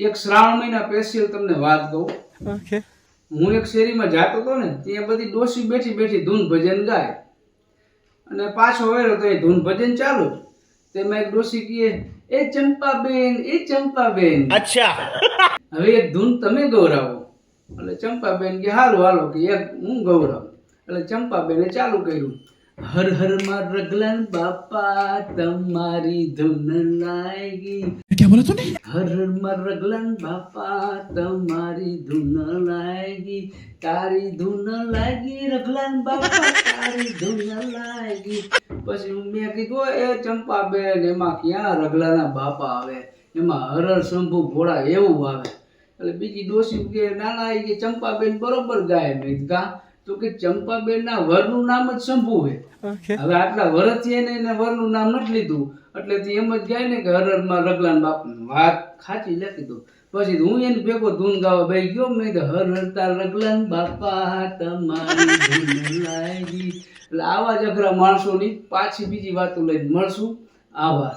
એક શ્રાવણ મહિના સ્પેશિયલ તમને વાત કહું. ઓકે. હું એક શેરીમાં જાતો હતો ને ત્યાં બધી ડોસી બેઠી બેઠી ધૂન ભજન ગાય. અને પાછો વેરો તો એ ધૂન ભજન ચાલુ તેમાં એક ડોસી કહે એ ચંપાબેન એ ચંપાબેન. અચ્છા. હવે એક ધૂન તમે ગૌરાવો. એટલે ચંપાબેન કે હાલો હાલો. કે એક હું ગૌરાવ. એટલે ચંપાબેને ચાલુ કર્યું. હર હરમાં રગલન બાપા તમારી ધૂન લાગી હર હરમાં રગલન બાપા તમારી ધૂન લાગી તારી ધૂન લાગી રગલન બાપા તારી ધૂન લાગી પછી મેં કીધું એ ચંપાબેન એમાં ક્યાં રગલાના બાપા આવે? એમાં હરર શંભુ ભોળા એવું આવે. એટલે બીજી ડોસી કે નાના એ ચંપા ચંપાબેન બરોબર ગાય મેં કા? તો કે ચંપાબેન ના વરનું નામ જ શંભુ છે હવે આટલા વરસ છે ને એને વરનું નામ નથી લીધું. એટલે તે એમ જ જાય ને કે હરરમાં રગલાન બાપ વાત ખાચી લખી દો પછી હું એને ભેગો ધૂન ગાવા ભાઈ ગયો મેં કીધું હર હરતા રગલાન બાપા તમારી ધૂન લાગી એટલે આવા જ અઘરા માણસોની પાછી બીજી વાતો લઈને મળશું. આવા